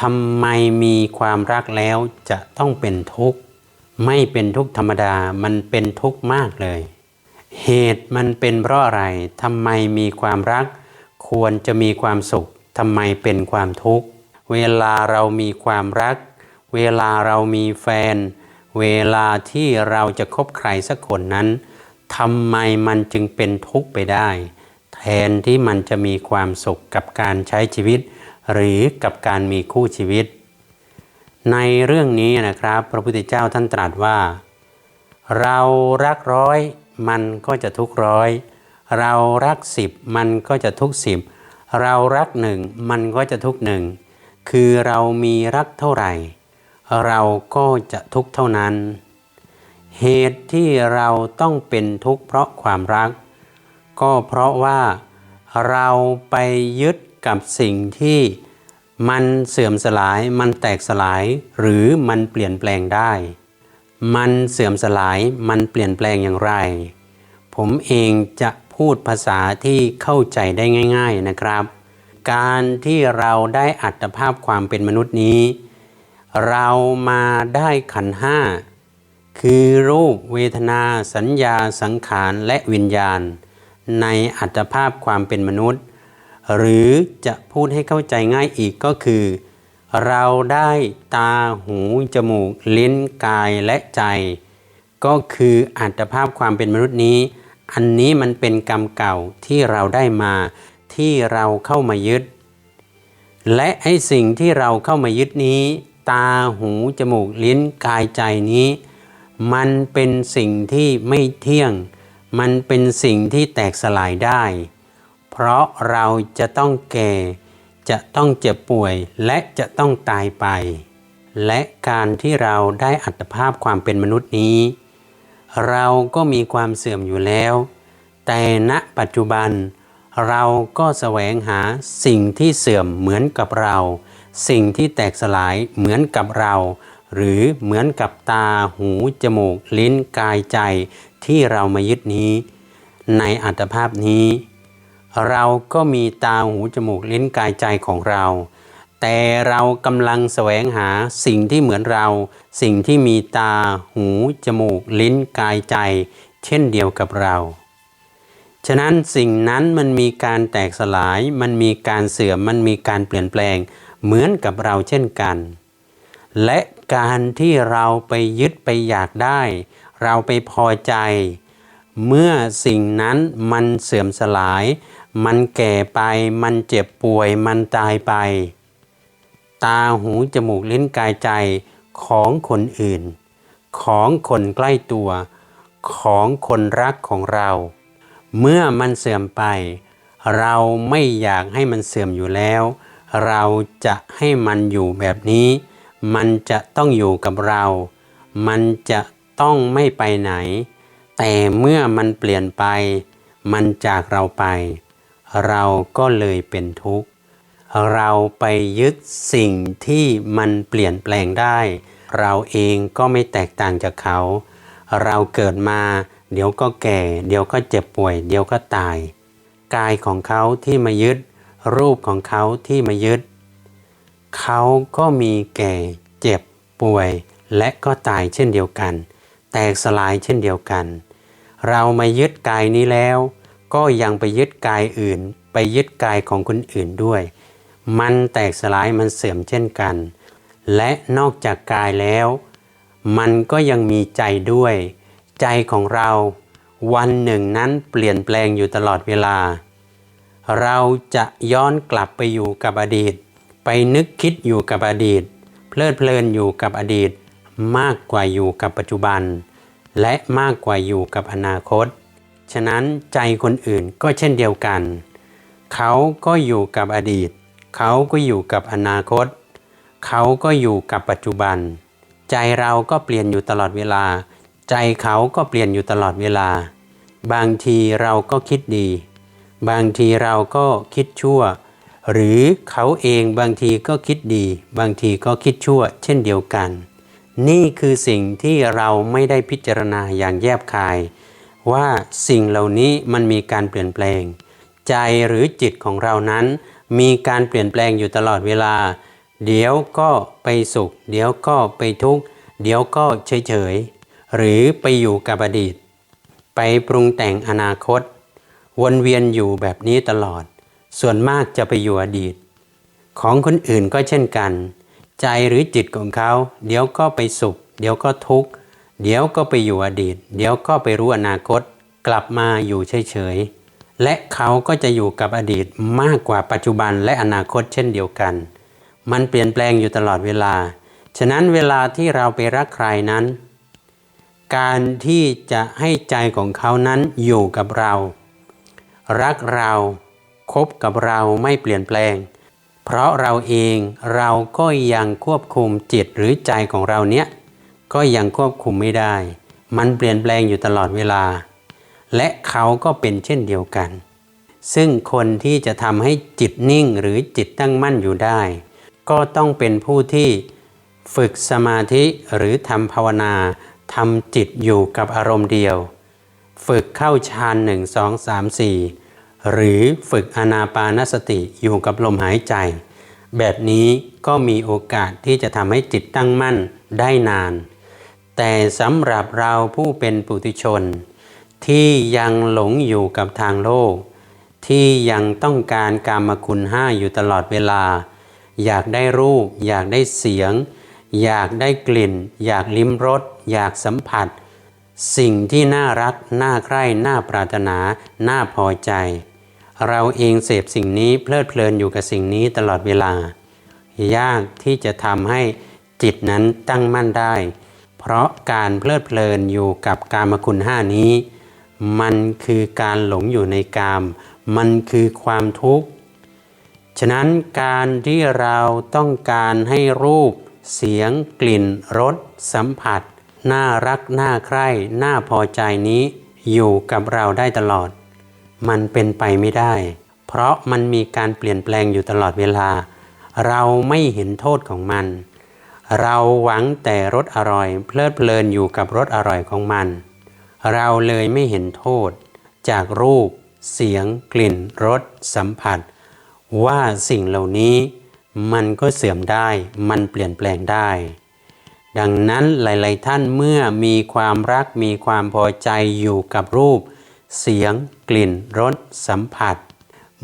ทำไมมีความรักแล้วจะต้องเป็นทุกข์ไม่เป็นทุกข์ธรรมดามันเป็นทุกข์มากเลย เหตุมันเป็นเพราะอะไรทำไมมีความรัก ควรจะมีความสุขทำไมเป็นความทุกข์เวลาเรามีความรัก เวลาเรามีแฟน เวลาที่เราจะคบใครสักคนนั้นทำไมมันจึงเป็นทุกข์ไปได้ แทนที่มันจะมีความสุขกับการใช้ชีวิต หรือกับการมีคู่ชีวิต ในเรื่องนี้นะครับ พระพุทธเจ้าท่านตรัสว่า เรารักร้อยมันก็จะทุกร้อย เรารักสิบมันก็จะทุกสิบเรารักหนึ่งมันก็จะทุกหนึ่งคือเรามีรักเท่าไหร่ เราก็จะทุกเท่านั้น เหตุที่เราต้องเป็นทุกข์เพราะความรัก ก็เพราะว่าเราไปยึด กับสิ่งที่มันเสื่อมสลาย มันแตกสลาย หรือมันเปลี่ยนแปลงได้ มันเสื่อมสลาย มันเปลี่ยนแปลงอย่างไร ผมเองจะพูดภาษาที่เข้าใจได้ง่าย ๆนะครับ การที่เราได้อัตภาพความเป็นมนุษย์นี้ เรามาได้ขันห้า คือรูปเวทนา สัญญา สังขาร และวิญญาณ ในอัตภาพความเป็นมนุษย์ หรือจะพูดให้เข้าใจง่ายอีกก็คือ เราได้ตาหูจมูก ลิ้นกายและใจ ก็คืออัตภาพความเป็นมนุษย์นี้ อันนี้มันเป็นกรรมเก่าที่เราได้มาที่เราเข้ามายึด และไอ้สิ่งที่เราเข้ามายึดนี้ ตาหูจมูก ลิ้นกายใจนี้ มันเป็นสิ่งที่ไม่เที่ยง มันเป็นสิ่งที่แตกสลายได้ เพราะเราจะต้องแก่ จะต้องเจ็บป่วยและจะต้องตายไป และการที่เราได้อัตภาพความเป็นมนุษย์นี้ เราก็มีความเสื่อมอยู่แล้ว แต่ณปัจจุบัน เราก็แสวงหาสิ่งที่เสื่อมเหมือนกับเรา สิ่งที่แตกสลายเหมือนกับเรา หรือเหมือนกับตาหูจมูก ลิ้นกายใจที่เรามายึดนี้ ในอัตภาพนี้ เราก็มีตาหูจมูกลิ้นกายใจของเรา แต่เรากำลังแสวงหาสิ่งที่เหมือนเรา สิ่งที่มีตาหูจมูกลิ้นกายใจ เช่นเดียวกับเรา ฉะนั้นสิ่งนั้นมันมีการแตกสลาย มันมีการเสื่อม มันมีการเปลี่ยนแปลง เหมือนกับเราเช่นกัน และการที่เราไปยึดไปอยากได้ เราไปพอใจ เมื่อสิ่งนั้นมันเสื่อมสลาย มันแก่ไป มันเจ็บป่วย มันตายไป ตาหูจมูกลิ้นกายใจของคนอื่น ของคนใกล้ตัว ของคนรักของเรา เมื่อมันเสื่อมไป เราไม่อยากให้มันเสื่อมอยู่แล้ว เราจะให้มันอยู่แบบนี้ มันจะต้องอยู่กับเรา มันจะต้องไม่ไปไหน แต่เมื่อมันเปลี่ยนไป มันจากเราไป เราก็เลยเป็นทุกข์ เราไปยึดสิ่งที่มันเปลี่ยนแปลงได้ เราเองก็ไม่แตกต่างจากเขา เราเกิดมา เดี๋ยวก็แก่ เดี๋ยวก็เจ็บป่วย เดี๋ยวก็ตาย กายของเขาที่มายึด รูปของเขาที่มายึด เขาก็มีแก่ เจ็บป่วย และก็ตายเช่นเดียวกัน แตกสลายเช่นเดียวกัน เรามายึดกายนี้แล้ว ก็ยังไปยึดกายอื่น ไปยึดกายของคนอื่นด้วย มันแตกสลายมันเสื่อมเช่นกัน และนอกจากกายแล้ว มันก็ยังมีใจด้วย ใจของเราวันหนึ่งนั้นเปลี่ยนแปลงอยู่ตลอดเวลา เราจะย้อนกลับไปอยู่กับอดีต ไปนึกคิดอยู่กับอดีต เพลิดเพลินอยู่กับอดีต มากกว่าอยู่กับปัจจุบัน และมากกว่าอยู่กับอนาคต ฉะนั้นใจคนอื่นก็เช่นเดียวกัน เขาก็อยู่กับอดีต เขาก็อยู่กับอนาคต เขาก็อยู่กับปัจจุบัน ใจเราก็เปลี่ยนอยู่ตลอดเวลา ใจเขาก็เปลี่ยนอยู่ตลอดเวลา บางทีเราก็คิดดี บางทีเราก็คิดชั่ว หรือเขาเองบางทีก็คิดดี บางทีก็คิดชั่ว เช่นเดียวกัน นี่คือสิ่งที่เราไม่ได้พิจารณาอย่างแยบคาย ว่าสิ่งเหล่านี้มันมีการเปลี่ยนแปลง ใจหรือจิตของเรานั้น มีการเปลี่ยนแปลงอยู่ตลอดเวลา เดี๋ยวก็ไปสุข เดี๋ยวก็ไปทุกข์ เดี๋ยวก็เฉยๆหรือไปอยู่กับอดีต ไปปรุงแต่งอนาคต วนเวียนอยู่แบบนี้ตลอด ส่วนมากจะไปอยู่อดีต ของคนอื่นก็เช่นกัน ใจหรือจิตของเขา เดี๋ยวก็ไปสุข เดี๋ยวก็ทุกข์ เดี๋ยวก็ไปอยู่อดีต เดี๋ยวก็ไปรู้อนาคต กลับมาอยู่เฉยๆ และเขาก็จะอยู่กับอดีตมากกว่าปัจจุบันและอนาคตเช่นเดียวกัน มันเปลี่ยนแปลงอยู่ตลอดเวลา ฉะนั้นเวลาที่เราไปรักใครนั้น การที่จะให้ใจของเขานั้นอยู่กับเรา รักเราคบกับเราไม่เปลี่ยนแปลง เพราะเราเองเราก็ยังควบคุมจิตหรือใจของเราเนี้ย ก็ยังควบคุมไม่ได้ มันเปลี่ยนแปลงอยู่ตลอดเวลา และเขาก็เป็นเช่นเดียวกัน ซึ่งคนที่จะทำให้จิตนิ่งหรือจิตตั้งมั่นอยู่ได้ ก็ต้องเป็นผู้ที่ฝึกสมาธิหรือทำภาวนาทำจิตอยู่กับอารมณ์เดียว ฝึกเข้าฌานหนึ่งสองสามสี่หรือฝึกอนาปานสติอยู่กับลมหายใจ แบบนี้ก็มีโอกาสที่จะทำให้จิตตั้งมั่นได้นาน แต่สำหรับเราผู้เป็นปุถุชน ที่ยังหลงอยู่กับทางโลก ที่ยังต้องการกามคุณห้าอยู่ตลอดเวลา อยากได้รูป อยากได้เสียง อยากได้กลิ่น อยากลิ้มรสอยากสัมผัส สิ่งที่น่ารัก น่าใคร่น่าปรารถนา น่าพอใจ เราเองเสพสิ่งนี้เพลิดเพลินอยู่กับสิ่งนี้ตลอดเวลา ยากที่จะทำให้จิตนั้นตั้งมั่นได้ ราะการเพลิดเพลินอยู่กับกามคุณห้านี้ มันคือการหลงอยู่ในกาม มันคือความทุกข์ ฉะนั้นการที่เราต้องการให้รูป เสียง กลิ่น รส สัมผัส น่ารัก น่าใคร่ น่าพอใจนี้ อยู่กับเราได้ตลอด มันเป็นไปไม่ได้ เพราะมันมีการเปลี่ยนแปลงอยู่ตลอดเวลา เราไม่เห็นโทษของมัน เราหวังแต่รสอร่อย เพลิดเพลินอยู่กับรสอร่อยของมัน เราเลยไม่เห็นโทษ จากรูป เสียง กลิ่นรสสัมผัส ว่าสิ่งเหล่านี้มันก็เสื่อมได้มันเปลี่ยนแปลงได้ ดังนั้นหลาย ๆ ท่านเมื่อมีความรักมีความพอใจอยู่กับรูป เสียง กลิ่นรสสัมผัส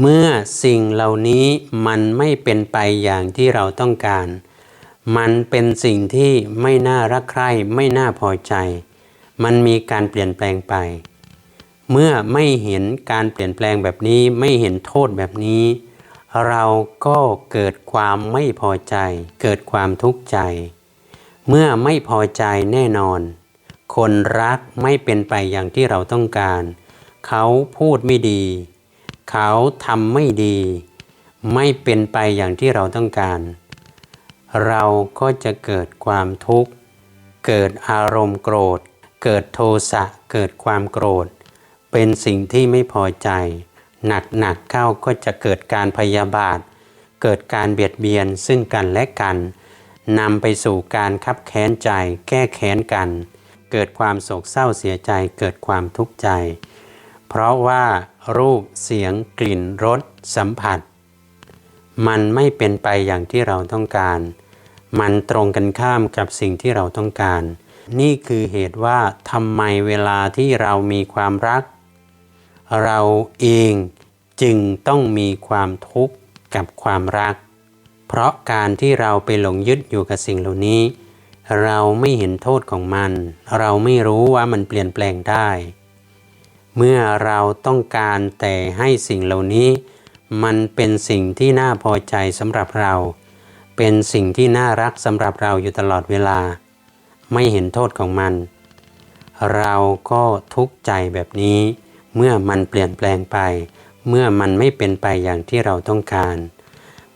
เมื่อสิ่งเหล่านี้มันไม่เป็นไปอย่างที่เราต้องการ มันเป็นสิ่งที่ไม่น่ารักใคร่ไม่น่าพอใจ มันมีการเปลี่ยนแปลงไป เมื่อไม่เห็นการเปลี่ยนแปลงแบบนี้ไม่เห็นโทษแบบนี้ เราก็เกิดความไม่พอใจ เกิดความทุกข์ใจ เมื่อไม่พอใจแน่นอน คนรักไม่เป็นไปอย่างที่เราต้องการ เขาพูดไม่ดี เขาทำไม่ดี ไม่เป็นไปอย่างที่เราต้องการ เราก็จะเกิดความทุกข์ เกิดอารมณ์โกรธ เกิดโทสะ เกิดความโกรธ เป็นสิ่งที่ไม่พอใจ หนักหนักๆเข้าก็จะเกิดการพยาบาท เกิดการเบียดเบียนซึ่งกันและกันนำไปสู่การคับแค้นใจ แก้แค้นกัน เกิดความโศกเศร้าเสียใจ เกิดความทุกข์ใจ เพราะว่ารูปเสียงกลิ่นรสสัมผัส มันไม่เป็นไปอย่างที่เราต้องการ มันตรงกันข้ามกับสิ่งที่เราต้องการ นี่คือเหตุว่าทำไมเวลาที่เรามีความรัก เราเองจึงต้องมีความทุกข์กับความรัก เพราะการที่เราไปหลงยึดอยู่กับสิ่งเหล่านี้ เราไม่เห็นโทษของมัน เราไม่รู้ว่ามันเปลี่ยนแปลงได้ เมื่อเราต้องการแต่ให้สิ่งเหล่านี้ มันเป็นสิ่งที่น่าพอใจสำหรับเรา เป็นสิ่งที่น่ารักสำหรับเราอยู่ตลอดเวลา ไม่เห็นโทษของมัน เราก็ทุกข์ใจแบบนี้ เมื่อมันเปลี่ยนแปลงไป เมื่อมันไม่เป็นไปอย่างที่เราต้องการ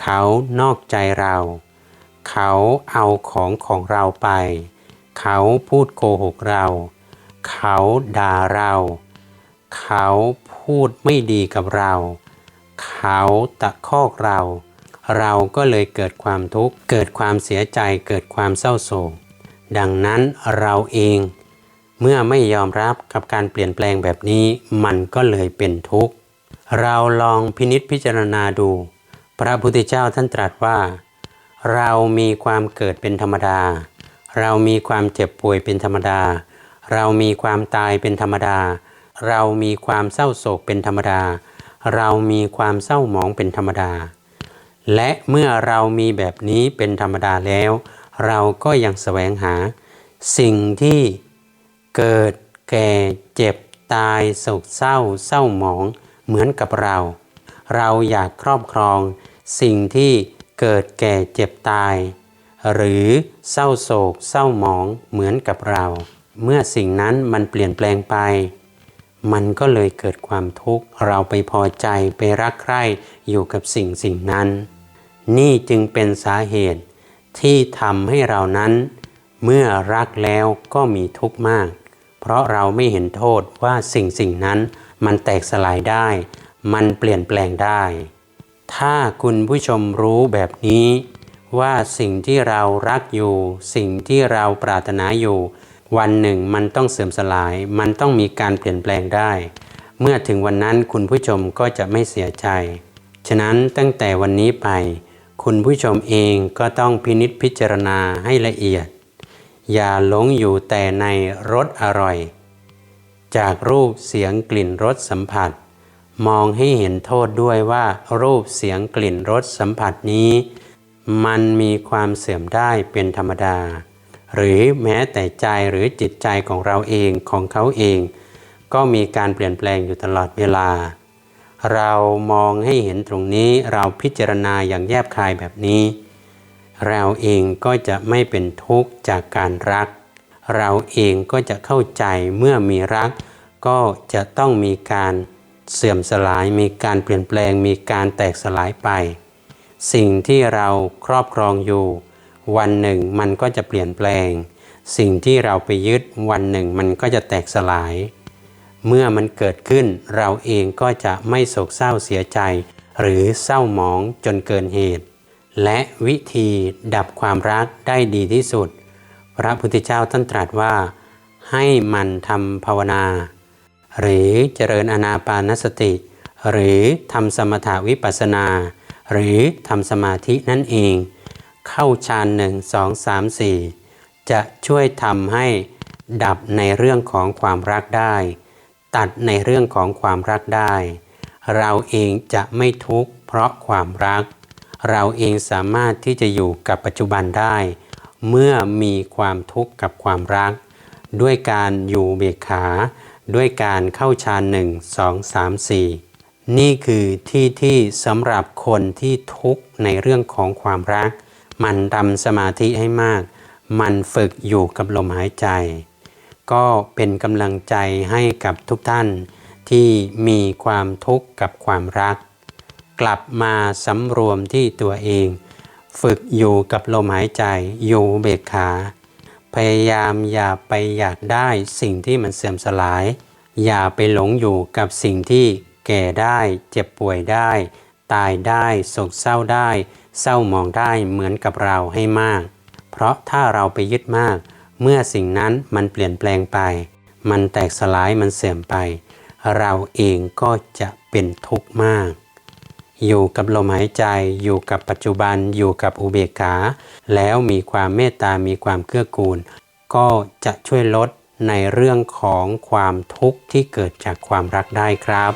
เขานอกใจเรา เขาเอาของของเราไป เขาพูดโกหกเรา เขาด่าเรา เขาพูดไม่ดีกับเรา เขาตะคอกเรา เราก็เลยเกิดความทุกข์ เกิดความเสียใจ เกิดความเศร้าโศก ดังนั้นเราเอง เมื่อไม่ยอมรับกับการเปลี่ยนแปลงแบบนี้ มันก็เลยเป็นทุกข์ เราลองพินิษพิจารณาดู พระพุทธเจ้าท่านตรัสว่า เรามีความเกิดเป็นธรรมดา เรามีความเจ็บป่วยเป็นธรรมดา เรามีความตายเป็นธรรมดา เรามีความเศร้าโศกเป็นธรรมดา เรามีความเศร้าหมองเป็นธรรมดา และเมื่อเรามีแบบนี้เป็นธรรมดาแล้ว เราก็ยังแสวงหา สิ่งที่เกิดแก่เจ็บตายโศกเศร้า เศร้าหมองเหมือนกับเรา เราอยากครอบครอง สิ่งที่เกิดแก่เจ็บตาย หรือเศร้าโศก เศร้าหมองเหมือนกับเรา เมื่อสิ่งนั้นมันเปลี่ยนแปลงไป มันก็เลยเกิดความทุกข์ เราไปพอใจไปรักใคร่อยู่กับสิ่งสิ่งนั้น นี่จึงเป็นสาเหตุที่ทำให้เรานั้น เมื่อรักแล้วก็มีทุกข์มาก เพราะเราไม่เห็นโทษว่าสิ่งสิ่งนั้น มันแตกสลายได้ มันเปลี่ยนแปลงได้ ถ้าคุณผู้ชมรู้แบบนี้ ว่าสิ่งที่เรารักอยู่ สิ่งที่เราปรารถนาอยู่ วันหนึ่งมันต้องเสื่อมสลาย มันต้องมีการเปลี่ยนแปลงได้ เมื่อถึงวันนั้นคุณผู้ชมก็จะไม่เสียใจ ฉะนั้นตั้งแต่วันนี้ไป คุณผู้ชมเองก็ต้องพินิจพิจารณาให้ละเอียด อย่าหลงอยู่แต่ในรสอร่อย จากรูปเสียงกลิ่นรสสัมผัส มองให้เห็นโทษด้วยว่ารูปเสียงกลิ่นรสสัมผัสนี้ มันมีความเสื่อมได้เป็นธรรมดา หรือแม้แต่ใจหรือจิตใจของเราเองของเขาเอง ก็มีการเปลี่ยนแปลงอยู่ตลอดเวลา เรามองให้เห็นตรงนี้เราพิจารณาอย่างแยบคายแบบนี้ เราเองก็จะไม่เป็นทุกข์จากการรัก เราเองก็จะเข้าใจเมื่อมีรัก ก็จะต้องมีการเสื่อมสลายมีการเปลี่ยนแปลงมีการแตกสลายไป สิ่งที่เราครอบครองอยู่ วันหนึ่งมันก็จะเปลี่ยนแปลง สิ่งที่เราไปยึดวันหนึ่งมันก็จะแตกสลาย เมื่อมันเกิดขึ้นเราเองก็จะไม่โศกเศร้าเสียใจ หรือเศร้าหมองจนเกินเหตุ และวิธีดับความรักได้ดีที่สุด พระพุทธเจ้าท่านตรัสว่า ให้มันทำภาวนา หรือเจริญอนาปานสติ หรือทำสมถาวิปัสสนา หรือทำสมาธินั่นเอง เข้าฌานหนึ่งสองสามสี่จะช่วยทำให้ดับในเรื่องของความรักได้ ตัดในเรื่องของความรักได้ เราเองจะไม่ทุกข์เพราะความรัก เราเองสามารถที่จะอยู่กับปัจจุบันได้ เมื่อมีความทุกข์กับความรัก ด้วยการอยู่เบกขา ด้วยการเข้าฌานหนึ่งสองสามสี่นี่คือที่ที่สำหรับคนที่ทุกข์ในเรื่องของความรัก มันทำสมาธิให้มาก มันฝึกอยู่กับลมหายใจ ก็เป็นกำลังใจให้กับทุกท่านที่มีความทุกข์กับความรัก กลับมาสำรวมที่ตัวเอง ฝึกอยู่กับลมหายใจ อยู่เบกขา พยายามอย่าไปอยากได้สิ่งที่มันเสื่อมสลาย อย่าไปหลงอยู่กับสิ่งที่แก่ได้ เจ็บป่วยได้ ตายได้โศกเศร้าได้ เศร้ามองได้เหมือนกับเราให้มาก เพราะถ้าเราไปยึดมาก เมื่อสิ่งนั้นมันเปลี่ยนแปลงไป มันแตกสลายมันเสื่อมไป เราเองก็จะเป็นทุกข์มาก อยู่กับลมหายใจ อยู่กับปัจจุบัน อยู่กับอุเบกขา แล้วมีความเมตตา มีความเกื้อกูล ก็จะช่วยลดในเรื่องของความทุกข์ที่เกิดจากความรักได้ครับ